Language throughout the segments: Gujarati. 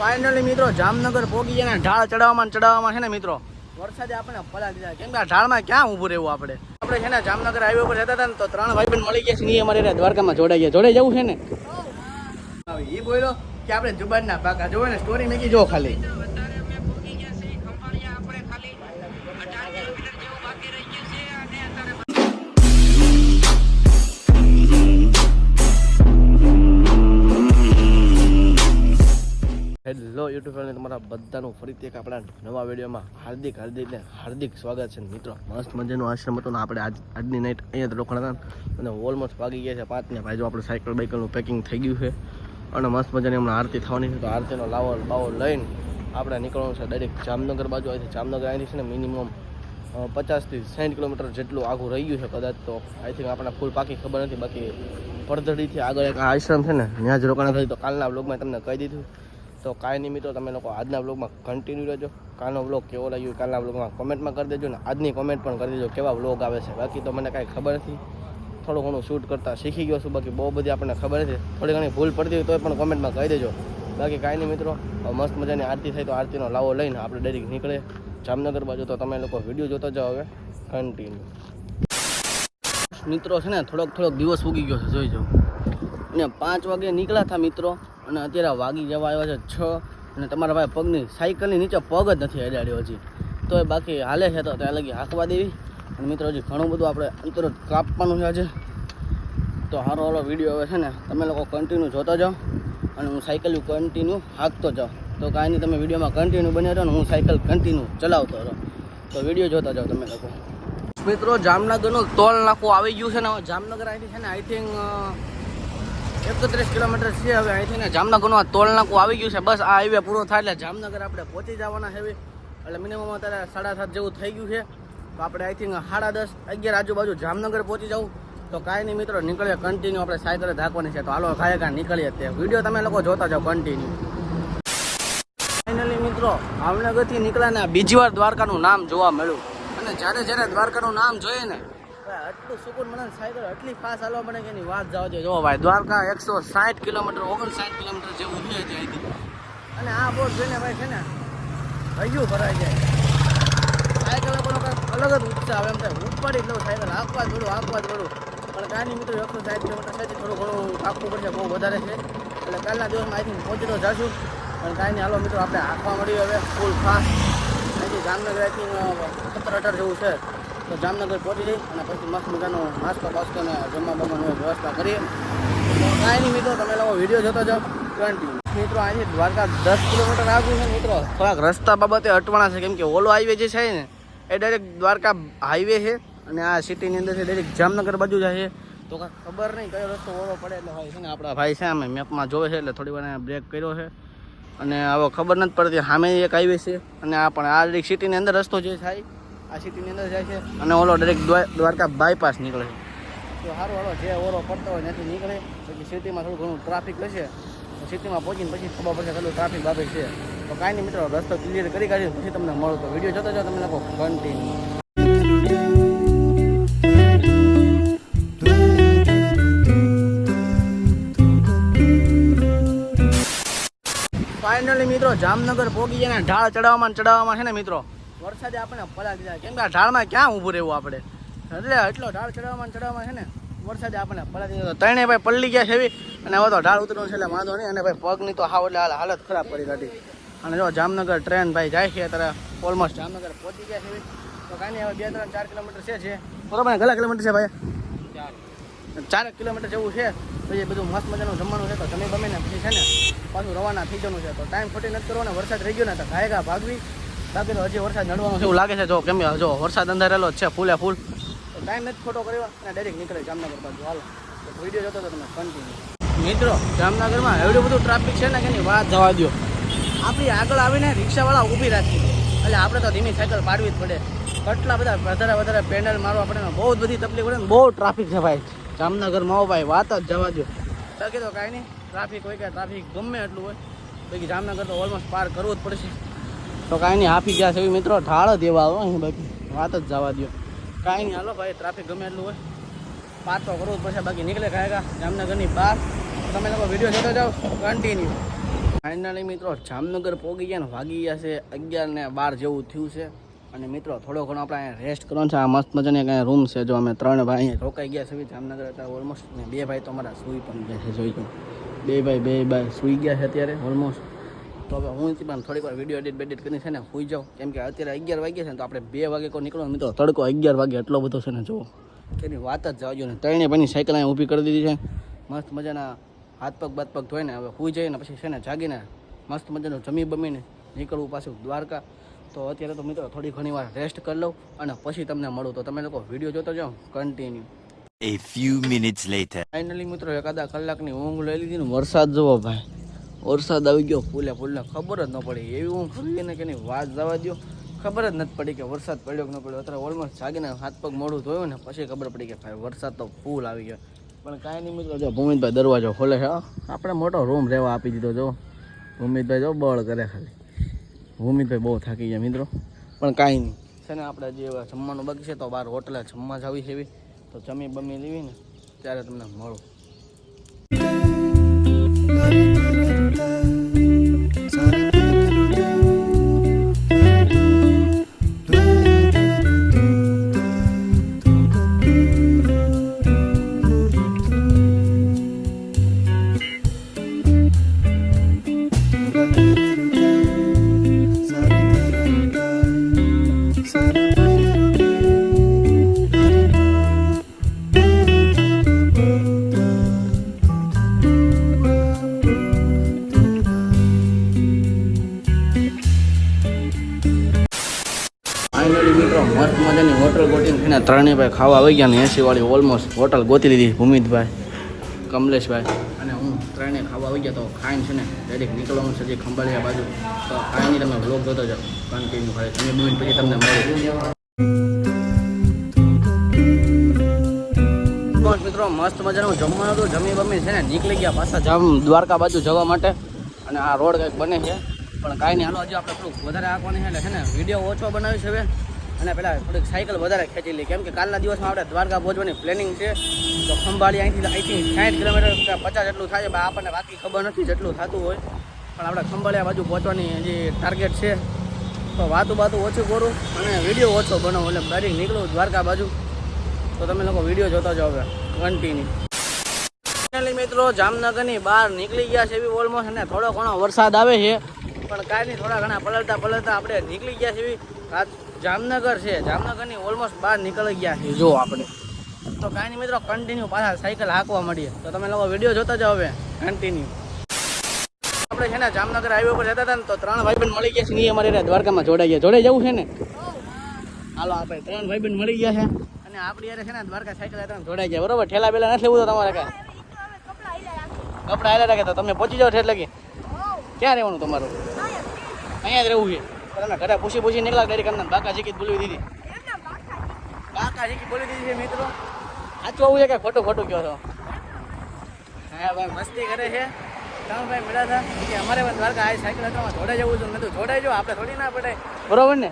ફાઇનલી મિત્રો જામનગર પોગી ગયા ઢાળ ચડાવવામાં ચડાવવામાં છે ને મિત્રો વરસાદે આપણે પલા દીધા. કેમ કે આ ઢાળમાં ક્યાં ઊભું રહેવું આપણે? આપણે છે ને જામનગર હાઈવે પર જતા હતા ને તો ત્રણ ભાઈ પણ મળી ગયા છે એ અમારે દ્વારકામાં જોડાઈ ગયા. જોડાઈ જવું છે ને? એ બોલ્યો કે આપણે જુબાનના પાકા જોવે ને સ્ટોરી મેકી જો ખાલી. હેલો યુટ્યુબ ચેનલ તમારા બધાનું ફરીથી એક આપણા નવા વિડીયોમાં હાર્દિક હાર્દિકને હાર્દિક સ્વાગત છે મિત્રો. મસ્ત મજાનો આશ્રમ હતો ને આપણે આજ આજની નાઇટ અહીંયા જ રોકાણા અને ઓલમોસ્ટ વાગી ગયા છે પાંચ ને ભાઈ જો આપણે સાયકલ બાઇકલનું પેકિંગ થઈ ગયું છે. અને મસ્ત મજાની હમણાં આરતી થવાની છે. તો આરતીનો લાવો બાવો લઈને આપણે નીકળવાનું છે ડાયરેક્ટ જામનગર બાજુ. અહીંથી જામનગર અહીંથી છે ને મિનિમમ પચાસથી સાઠ કિલોમીટર જેટલું આઘું રહી ગયું છે કદાચ તો. આઈ થિંક આપણને ફૂલ પાકી ખબર નથી. બાકી પડધડીથી આગળ એક આશ્રમ છે ને, ત્યાં જ રોકાણા થઈ તો કાલના બ્લોગમાં તમને કહી દીધું. તો કાંઈ નહીં મિત્રો, તમે લોકો આજના બ્લોગમાં કન્ટિન્યુ રહેજો. કાલનો બ્લોગ કેવો લાગ્યો કાલના બ્લોગમાં કોમેન્ટમાં કરી દેજો ને આજની કોમેન્ટ પણ કરી દેજો કેવા બ્લોગ આવે છે. બાકી તો મને કાંઈ ખબર નથી. થોડું ઘણું શૂટ કરતાં શીખી ગયો છું, બાકી બહુ બધી આપણને ખબર છે થોડી ઘણી ભૂલ પડતી હોય તો પણ કોમેન્ટમાં કહી દેજો. બાકી કાંઈ નહીં મિત્રો મસ્ત મજાની આરતી થાય તો આરતીનો લાવો લઈને આપણે ડાયરેક્ટ નીકળે. જામનગર બાજુ તો તમે લોકો વીડિયો જોતા જાઓ હવે. કન્ટિન્યુ મિત્રો છે ને, થોડોક થોડોક દિવસ ઉગી ગયો છે, જોઈ જાઓ. અને પાંચ વાગે નીકળ્યા હતા મિત્રો. અને અત્યારે વાગી જવા આવ્યા છે છ અને તમારા ભાઈ પગની સાયકલની નીચે પગ જ નથી અડાડ્યો હજી. તો એ બાકી હાલે છે તો ત્યાં લગી હાંકવા દેવી. અને મિત્રો હજી ઘણું બધું આપણે અંતર કાપવાનું છે આજે. તો સારો સારો વીડિયો હવે છે ને, તમે લોકો કન્ટિન્યુ જોતા જાઓ અને હું સાયકલ કન્ટિન્યુ હાંકતો જાઉં. તો કાંઈ નહીં, તમે વિડીયોમાં કન્ટિન્યુ બન્યા રહો ને હું સાયકલ કન્ટિન્યુ ચલાવતો રહો. તો વીડિયો જોતા જાઓ તમે લોકો. મિત્રો, જામનગરનું ટોલ નાખું આવી ગયું છે ને જામનગર અહીંથી છે ને આઈ થિંક એકત્રીસ કિલોમીટર છે હવે. અહીંથી ને જામનગરનું ટોલ આવી ગયું છે. બસ આ હાઈવે પૂરો થાય એટલે જામનગર આપણે પહોંચી જવાના છે એટલે મિનિમમ અત્યારે સાડા સાત જેવું થઈ ગયું છે. તો આપણે આઈ થિંક સાડા દસ અગિયાર આજુબાજુ જામનગર પહોંચી જવું. તો કાંઈ નહીં મિત્રો, નીકળીએ કન્ટિન્યુ આપણે સાયકલ ધાકવાની છે. તો હાલો ખાય કાંઈ નીકળીએ તે. વીડિયો તમે લોકો જોતા જાઓ કન્ટિન્યુ ફાઇનલી મિત્રો, ભાવનગરથી નીકળ્યા ને બીજી વાર દ્વારકાનું નામ જોવા મળ્યું. અને જ્યારે જ્યારે દ્વારકાનું નામ જોઈએ ને આટલું સુકૂન મને સાયકલ આટલી ફાસ્ટ હાલવા મળે કે એની વાત જાવ જો ભાઈ, દ્વારકા એકસો સાઠ કિલોમીટર, ઓગણસાઠ કિલોમીટર જેવું અહીંથી. અને આ બોર્ડ જોઈને ભાઈ છે ને, હૈયું ભરાઈ જાય. સાયકલ પણ અલગ જ ઉત્સાહ આવે એમ થાય. ઉપાડી જ લઉં સાયકલ આપવા પણ કાલની મિત્રો એકસો સાઠ કિલોમીટર છે થોડું ઘણું કાપવું પડશે, બહુ વધારે છે. એટલે કાલના દિવસમાં આઈ થિંક પહોંચી પણ કાંઈ નહીં હાલો આપણે આંખવા મળ્યું હવે ફૂલ ફાસ્ટ અહીંથી જામનગર થિંક સત્તર અઢાર જેવું છે. તો જામનગર પહોંચી જઈ અને પછી મસ્ત મજાનો નાસ્તો બાસ્તો ને જમવા બમવાની વ્યવસ્થા કરીએ કાંઈ નહીં મિત્રો તમે લોકો વીડિયો જોતા જાઓ. કન્ટિન્યુ મિત્રો અહીંથી દ્વારકા દસ કિલોમીટર આવ્યું છે મિત્રો. થોડાક રસ્તા બાબતે અટવાણા છે. કેમ કે ઓલો હાઈવે જે છે ને, એ ડાયરેક્ટ દ્વારકા હાઈવે છે અને આ સિટીની અંદર છે ડાયરેક્ટ જામનગર બાજુ જાય છે. તો કાંઈ ખબર નહીં કયો રસ્તો ઓલો પડે એટલે હોય છે ને, આપણા ભાઈ છે, અમે મેપમાં જોવે છે એટલે થોડી વાર બ્રેક કર્યો છે. અને હવે ખબર નથી પડતી સામે એક હાઈવે છે અને આ પણ આ સિટીની અંદર રસ્તો જે થાય આ સિટીની અંદર જાય છે. અને ઓલો ડાયરેક્ટ દ્વારકા બાયપાસ નીકળે છે. તો સારું હાલો જે ઓરો પડતો હોય ત્યાંથી નીકળે. પછી સિટીમાં થોડું ઘણું ટ્રાફિક લેશે. સિટીમાં પહોંચીને પછી ખબર પડશે કેટલું ટ્રાફિક બાબત છે. તો કાંઈ નહીં મિત્રો રસ્તો ક્લિયર કરી કાઢી પછી તમને મળો તો વીડિયો જોતા જાઓ તમે લોકો કન્ટિન્યુ ફાઇનલી મિત્રો જામનગર પોગી ગયા ને ઢાળ ચડાવવામાં ચડાવવામાં છે ને મિત્રો? વરસાદે આપણે પલા દીધા. કેમ કે ઢાળમાં ક્યાં ઊભું રહેવું આપણે? એટલે એટલો ઢાળ ચડવામાં ચડાવવામાં છે ને, વરસાદે આપણે પલા દીધા. ત્રણે ભાઈ પલળી ગયા છે એવી, અને હવે તો ઢાળ ઉતરવાનું છે એટલે વાંધો નહીં. અને ભાઈ પગની તો હાવ એટલે હાલ હાલત ખરાબ કરી કાઢી અને જો જામનગર ટ્રેન ભાઈ જાય છે અત્યારે ઓલમોસ્ટ જામનગર પહોંચી ગયા છે તો કાંઈ હવે બે, ત્રણ, ચાર કિલોમીટર છે બરોબર ને? કેટલા કિલોમીટર છે ભાઈ? ચાર કિલોમીટર જેવું છે. પછી બધું મસ્ત મજાનું જમવાનું છે. તો જમી ગમે ને પછી છે ને પાછું રવાના થઈ જવાનું છે. તો ટાઈમ ખોટી નથી કરવાનો. વરસાદ રહી ગયો ને તો ગાયગા ભાગવી. બાકી તો હજી વરસાદ નડવાનો છે એવું લાગે છે. જો કેમ કે જો વરસાદ અંધારેલો જ છે ફૂલે ફૂલ. તો ટાઈમ નથી ખોટો કર્યો અને ડાયરેક્ટ નીકળે જામનગર બાજુ. હાલો. વીડિયો જોતો હતો તમે કન્ટિન્યુ મિત્રો જામનગરમાં એવડું બધું ટ્રાફિક છે ને કે એની વાત જવા દો આપણી આગળ આવીને રિક્ષાવાળા ઊભી રાખી. એટલે આપણે તો ધીમી સાયકલ પાડવી જ પડે. કેટલા બધા વધારે વધારે પેન્ડલ મારવા પડે બહુ જ બધી તકલીફ પડે ને બહુ ટ્રાફિક છે ભાઈ. જામનગરમાં ભાઈ વાત જ જવા દો તો કીધું કાંઈ નહીં ટ્રાફિક હોય કે ટ્રાફિક ગમે એટલું હોય બાકી જામનગર તો ઓલમોસ્ટ પાર કરવું જ પડશે. તો કાંઈ નહીં આપી ગયા છે મિત્રો. ઠાળ એવા આવો અહીં બાકી. વાત જ જવા દો કાંઈ નહીં, હાલો ભાઈ ટ્રાફિક ગમે એટલું હોય. પાછો કરવો જ પડશે બાકી નીકળે ખાયગા જામનગરની બહાર. તમે લોકો વીડિયો જોતો જાઓ કન્ટિન્યુ ફાઇનલી મિત્રો, જામનગર પહોંચી ગયા ને વાગી ગયા છે અગિયાર ને બાર જેવું થયું છે. અને મિત્રો, થોડો ઘણો આપણે અહીંયા રેસ્ટ કરવાનો છે. આ મસ્ત મજાની કાંઈ રૂમ છે. જો અમે ત્રણ ભાઈ અહીંયા રોકાઈ ગયા છે જામનગર અત્યારે ઓલમોસ્ટ ને બે ભાઈ તો અમારા સૂઈ પણ ગયા છે, જોઈ બે ભાઈ બે ભાઈ સૂઈ ગયા છે અત્યારે ઓલમોસ્ટ તો હવે હું પણ થોડીક વાર વીડિયો એડિટ બેડિટ કરીને છે ને હોઈ જાઉં. કેમ કે અત્યારે અગિયાર વાગ્યા છે ને તો આપણે બે વાગે કોઈ નીકળો મિત્રો તડકો અગિયાર વાગે એટલો બધો છે ને જુઓ તેની વાત જ જાવજો ને. ત્રણે પછી સાયકલ અહીંયા ઊભી કરી દીધી છે. મસ્ત મજાના હાથ પગ બાત પગ ધોઈને હવે સૂઈ જઈને પછી છે ને જાગીને મસ્ત મજાનું જમી બમીને નીકળવું પાછું દ્વારકા. તો અત્યારે તો મિત્રો થોડી ઘણી વાર રેસ્ટ કરી લઉં અને પછી તમને મળું. તો તમે લોકો વીડિયો જોતો જાઓ. Continue A few minutes later. Finally મિત્રો એકાદા કલાકની ઊંઘ લઈ લીધી ને વરસાદ જુઓ ભાઈ. વરસાદ આવી ગયો, ફૂલે ફૂલે ખબર જ ન પડી. એવી હું ખરી ને કે વાત જવા દો ખબર જ નથી પડી કે વરસાદ પડ્યો કે ન પડ્યો. અત્યારે ઓલમોસ્ટ જાગીને હાથ પગ મોડું ધોયું ને પછી ખબર પડી કે ભાઈ વરસાદ તો ફૂલ આવી ગયો. પણ કાંઈ નહીં મિત્રો, જો ભૂમિતભાઈ દરવાજો ખોલે છે આપણે મોટો રૂમ રહેવા આપી દીધો, જો. ભૂમિતભાઈ જો બળ કરે ખાલી. ભૂમિતભાઈ બહુ થાકી ગયા મિત્રો. પણ કાંઈ નહીં. છે ને આપણે જે જમવાનું બાકી છે તો બહાર હોટલે જમવા જ આવી છે એવી. તો જમી બમી લેવી ને, ત્યારે તમને મળું. ત્રણેય ભાઈ ખાવા આવી ગયા ને એસી વાળી ઓલમોસ્ટ હોટલ ગોતી લીધી ભૂમિતભાઈ, કમલેશભાઈ. અને હું ત્રણેય ખાવા આવી ગયા તો ખાઈને છે ને ડાયરેક્ટ નીકળવાનું છે, જે ખંભાળિયા બાજુ. તો કાંઈ નહીં તમે વ્લોગ જોતો જાઓ. કન્ટિન્યુ ખાલી તમે બમીને પછી તમને મળી મિત્રો, મસ્ત મજાનું જમવાનું હતું. જમી બમી છે ને નીકળી ગયા પાછા જામ દ્વારકા બાજુ જવા માટે. અને આ રોડ કંઈક બને છે. પણ કાંઈ નહીં, હાલો હજુ આપણે થોડુંક વધારે આપવાની છે એટલે છે ને વીડિયો ઓછો બનાવી છે હવે. અને પેલા થોડીક સાયકલ વધારે ખેંચી લઈએ કેમ કે કાલના દિવસમાં આપણે દ્વારકા પહોંચવાની પ્લેનિંગ છે. તો ખંભાળી અહીંથી અહીંથી સાઠ કિલોમીટર પચાસ જેટલું થાય છે, પણ આપણને બાકી ખબર નથી જેટલું થતું હોય. પણ આપણે ખંભાળિયા બાજુ પહોંચવાની જે ટાર્ગેટ છે, તો વાતું બાતું ઓછું કરું અને વીડિયો ઓછો બનો એટલે ડાયરેક્ટ નીકળું દ્વારકા બાજુ. તો તમે લોકો વીડિયો જોતા જાઓ હવે કન્ટિન્યુ મિત્રો, જામનગરની બહાર નીકળી ગયા છે એવી ઓલમોસ્ટ અને થોડો ઘણો વરસાદ આવે છે. પણ કાંઈ નહીં થોડા ઘણા પલળતા પલળતા આપણે નીકળી ગયા છે એવી આ જામનગર છે. જામનગરની ઓલમોસ્ટ બહાર નીકળી ગયા છે જો આપણે. તો કાંઈ મિત્રો કન્ટિન્યુ પાછા સાયકલ હાંકવા મળીએ તો તમે લોકો વીડિયો જોતા જાઓ હવે. કન્ટિન્યુ આપણે છે ને જામનગર હાઈવે પર જતા હતા ને, તો ત્રણ ભાઈબંધ મળી ગયા છે ને અમારે દ્વારકામાં જોડાઈ ગયા. જોડાઈ જવું છે ને? હાલો, આપણે ત્રણ ભાઈબંધ મળી ગયા છે. અને આપણી યારે છે ને દ્વારકા સાયકલ હતા જોડાઈ ગયા. બરોબર? ઠેલા બેલા નથી લેવું તો તમારે કાંઈ? કપડા આવેલા રાખે. તો તમે પહોંચી જાઓ એટલે કે ક્યાં રહેવાનું તમારું? અહીંયા જ રહેવું છે. તો તમે ઘરે પૂછી પૂછી નીકળ્યા ડાયરેક્ટ અમને બાકા જીકી બોલવી દીધી. બાકા જીકી બોલી દીધી છે મિત્રો. સાચું આવું છે કે ખોટું ખોટું કહો છો? હા ભાઈ મસ્તી કરે છે. ત્રણ ભાઈ મળ્યા હતા? કે અમારે પણ દ્વારકા આ સાયકલ હતા જોડાઈ જવું છે. નતું જોડાઈ જાવ આપણે થોડી ના પડે બરોબર ને?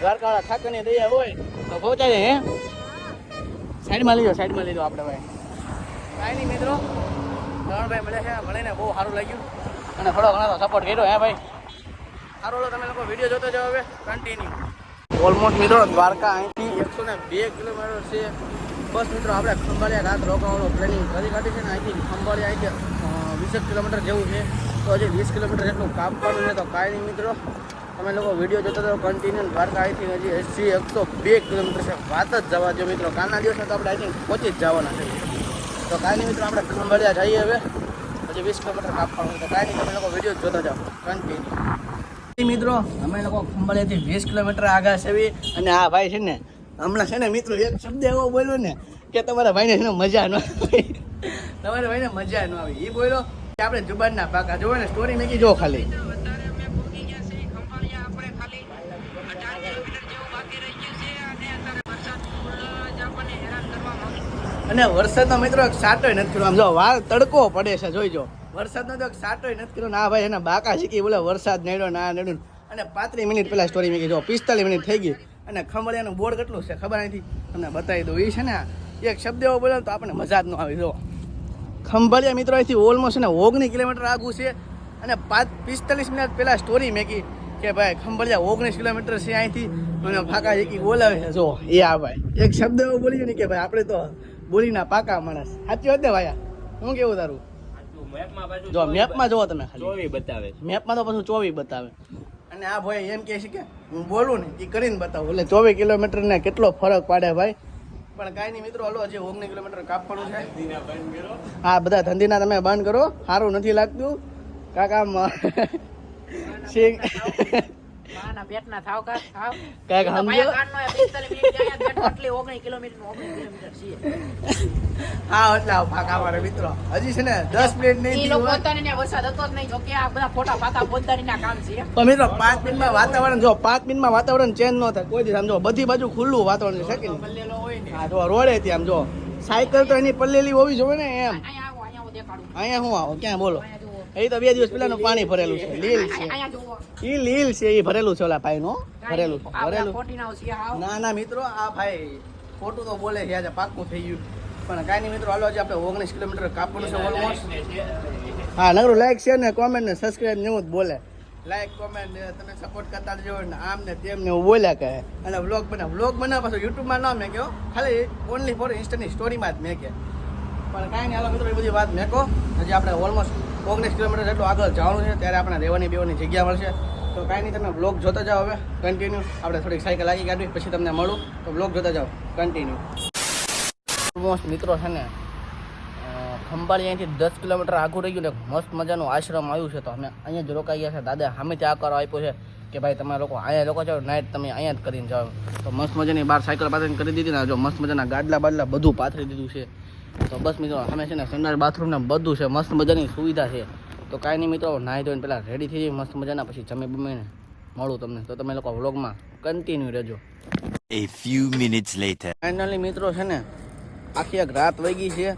દ્વારકા વાળા ઠાકરની દયા હોય તો પહોંચાડે હે? સાઈડમાં લીધો સાઈડમાં લીધો આપણે ભાઈ. કાંઈ નહીં મિત્રો. ત્રણ ભાઈ મળ્યા છે મળીને બહુ સારું લાગ્યું. અને થોડો ઘણો સપોર્ટ કર્યો હે ભાઈ? સારું તમે લોકો વીડિયો જોતો જાઓ હવે કન્ટિન્યુ ઓલમોસ્ટ મિત્રો, દ્વારકા અહીંથી એકસો ને બે કિલોમીટર છે. બસ મિત્રો, આપણે ખંભાળિયા રાત રોકાવાનો પ્લેનિંગ કરી કાઢી છે ને અહીંથી ખંભાળિયા અહીંથી વીસેક કિલોમીટર જેવું છે. તો હજી વીસ કિલોમીટર જેટલું કરવું છે, તો કાંઈ નહીં મિત્રો. તમે લોકો વીડિયો જોતા જાઓ કન્ટિન્યુ દ્વારકા અહીંથી હજી એસી એકસો બે કિલોમીટર છે. વાત જ જવા દો મિત્રો. કાલના દિવસે તો આપણે અહીંથી પહોંચી જ જવાના છે. તો કાંઈ નહીં મિત્રો, આપણે ખંભાળિયા જઈએ હવે. પછી વીસ કિલોમીટર કાપવાનું તો કાંઈ નહીં, તમે લોકો વીડિયો જોતા જાઓ. કન્ટિન્યુ મિત્રો. અમે લોકો ખંભાળિયાથી વીસ કિલોમીટર આગળ છે અને આ ભાઈ છે ને, હમણાં છે ને મિત્રો એક શબ્દ એવો બોલ્યો ને કે તમારા ભાઈને છે મજા ન આવી. તમારા ભાઈને મજા ન આવી. એ બોલ્યો કે આપણે જુબાનના પાકા. જોવો ને સ્ટોરી મેકી જો ખાલી. અને વરસાદનો મિત્રો એક સાટોય નથી આમ જો વાળ તડકો પડે છે, જોઈજો. વરસાદનો તો સાટોય નથી કર્યો. ના ભાઈ, એના બાકા શીખી બોલે વરસાદ નડ્યો, ના નડ્યું. અને પાંત્રીસ મિનિટ પહેલાં સ્ટોરી મેં જો પિસ્તાલીસ મિનિટ થઈ ગઈ. અને ખમળિયાનું બોર્ડ કેટલું છે ખબર નથી. તમને બતાવી દઉં. એ છે ને, એક શબ્દ એવો બોલે તો આપણને મજા જ ન આવી. જો. ખંભાળિયા મિત્રો, અહીંથી ઓલમોસ્ટ ને ઓગણીસ કિલોમીટર આગું છે. અને પાંચ, પિસ્તાલીસ મિનિટ પહેલાં સ્ટોરી મેકી કે ભાઈ, ખંભળિયા ઓગણીસ કિલોમીટર છે અહીંથી. અને પાકા એકી બોલાવે છે. જો એ આ ભાઈ. એક શબ્દ એવો બોલીએ ને કે ભાઈ, આપણે તો બોલીના પાકા માણસ. સાચી વાત ને ભાઈ શું કેવું તારું? જો મેપમાં જોવો તમે ખાલી. બતાવે મેપમાં તો પાછું ચોવીસ બતાવે. અને આ ભાઈ એમ કહે છે કે હું બોલું ને એ કરીને બતાવું. એટલે ચોવીસ કિલોમીટર ને કેટલો ફરક પાડે ભાઈ? પણ કાંઈ નહીં મિત્રો હલો હજી ઓગણી કિલોમીટર કાપવાનું છે. હા બધા ધંધીના તમે બંધ કરો. સારું નથી લાગતું. કાકા મ- સિંગ માના પેટના થાવ કા થાવ. કાંઈક તો સમજો. કાનનો એ 45 મિનિટ જાય બેઠો એટલે 19 કિલોમીટરનું 19 કિલોમીટર છે હા એટલે આવો ફાકા મિત્રો. હજી છે ને દસ મિનિટ નહીં ઈ લોકો પોતાને ત્યાં વરસાદ હતો જ નહીં. જો કે આ બધા ફોટા પાકા પોતાની કામ છે. તો મિત્રો પાંચ મિનિટમાં વાતાવરણ જો પાંચ મિનિટમાં વાતાવરણ ચેન્જ ન થાય કોઈ દિવસ સમજો બધી બાજુ ખુલ્લું વાતાવરણ છે કે પલ્લેલો હોય ને. હા જો રોડે આમ જો. સાયકલ તો એની પલ્લેલી હોવી જોઈએ ને એમ. અહીંયા હું આવો ક્યાં બોલો? એ તો બે દિવસ પહેલાનું પાણી ભરેલું છે લીલ છે. ઈ લીલ છે એ ભરેલું છે ઓલા ભાઈ નું ભરેલું ભરેલું. ના ના મિત્રો આ ભાઈ ખોટું તો બોલે છે આજે પાક્કું થઈ ગયું. પણ કાંઈ નહીં મિત્રો હાલો આજે આપણે ઓગણીસ કિલોમીટર કાપવાનું છે ઓલમોસ્ટ હા નગરું લાઈક શેર ને કોમેન્ટ ને સબસ્ક્રાઇબ ને એવું જ બોલે. લાઈક કોમેન્ટ તમે સપોર્ટ કરતા જો ને આમ ને તેમ ને બોલ્યા કહે અને વ્લોગ બનાવ વ્લોગ બનાવ પાછું યુટ્યુબમાં ના મેં કહ્યો ખાલી ઓનલી ફોર ઇન્સ્ટાની સ્ટોરીમાં જ મેં કે પણ કાંઈ નહીં હાલો મિત્રો એ બધી વાત મેં કહો હજી આપણે ઓલમોસ્ટ ઓગણીસ કિલોમીટર જેટલું આગળ જવાનું છે, ત્યારે આપણે રહેવાની બેવાની જગ્યા મળશે. તો કાંઈ નહીં, તમે બ્લોગ જોતા જાઓ હવે કન્ટિન્યુ આપણે થોડીક સાયકલ આગી કાઢવી, પછી તમને મળું. તો બ્લોગ જોતા જાઓ કન્ટિન્યુ ઓલમોસ્ટ મિત્રો છે ને ખંભાળી અહીંથી દસ કિલોમીટર આગું રહી ગયું ને, મસ્ત મજાનું આશ્રમ આવ્યું છે. તો અમે અહીંયા જ રોકાઈ ગયા છે. દાદા સામે ત્યાં આકાર આપ્યો છે કે ભાઈ તમે લોકો અહીંયા લોકો જાઓ નાઇટ તમે અહીંયા જ કરીને જાઓ. તો મસ્ત મજાની બહાર સાયકલ પાથરીને કરી દીધી ને, જો મસ્ત મજાના ગાડલા બાડલા બધું પાથરી દીધું છે. તો બસ મિત્રો અમે છે ને સંડાસ બાથરૂમને બધું છે મસ્ત મજાની સુવિધા છે. તો કાંઈ નહીં મિત્રો નાહી ધોઈને પહેલાં રેડી થઈ જઈએ મસ્ત મજાના પછી જમી બમીને મળું તમને. તો તમે લોકો વ્લોગમાં કન્ટિન્યુ રહેજો. A few minutes later. Finally મિત્રો છે ને આખી એક રાત વહી ગઈ છે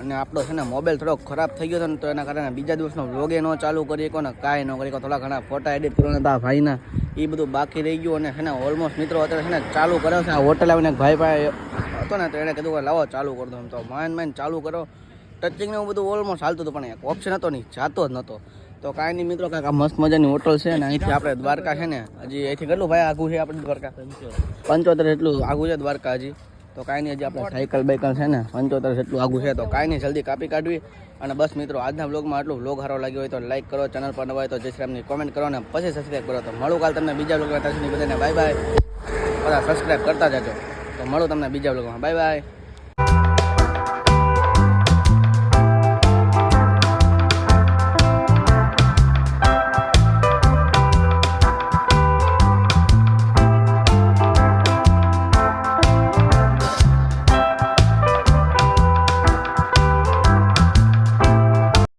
અને આપણો છે ને મોબાઈલ થોડોક ખરાબ થઈ ગયો હતો ને તો એના કારણે બીજા દિવસનો વ્લોગે ન ચાલુ કરી શકો ને કાંઈ ન કરી શકો થોડા ઘણા ફોટા એડિટ કરવાના હતા ભાઈના એ બધું બાકી રહી ગયું અને છે ને ઓલમોસ્ટ મિત્રો અત્યારે છે ને ચાલુ કર્યો છે આ હોટલ આવીને ભાઈ ભાઈ હતો ને તો એણે કીધું કે લાવો, ચાલુ કરી દો એમ તો માઇન માઇન ચાલુ કરો. ટચિંગ ને એવું બધું ઓલમોસ્ટ હાલતું હતું, પણ એક ઓપ્શન હતો નહીં, જાતો જ નહોતો. તો કાંઈ નહીં મિત્રો, કાંઈક મસ્ત મજાની હોટલ છે ને, અહીંથી આપણે દ્વારકા છે ને, હજી અહીંથી કેટલું ભાઈ આઘું છે આપણે દ્વારકા? પંચોતેર એટલું આઘું છે દ્વારકા હજી. તો કાંઈ નહીં, હજી આપણે સાયકલ બાઇકલ છે ને, પંચોતેર જેટલું આઘું છે. તો કાંઈ નહીં, જલ્દી કાપી કાઢવી. અને બસ મિત્રો, આજના બ્લોગમાં આટલું. બ્લોગ સારો લાગ્યો હોય તો લાઈક કરો ચેનલ પર નવા હોય તો જે શ્રી કોમેન્ટ કરો અને પછી સબસ્ક્રાઈબ કરો. તો મળું કાલ તમને બીજા બ્લોગમાં ત્યાં સુધી બધાને. બાય બાય બધા સબસ્ક્રાઈબ કરતા જજો. મળું તમને બીજા બ્લોગમાં બાય બાય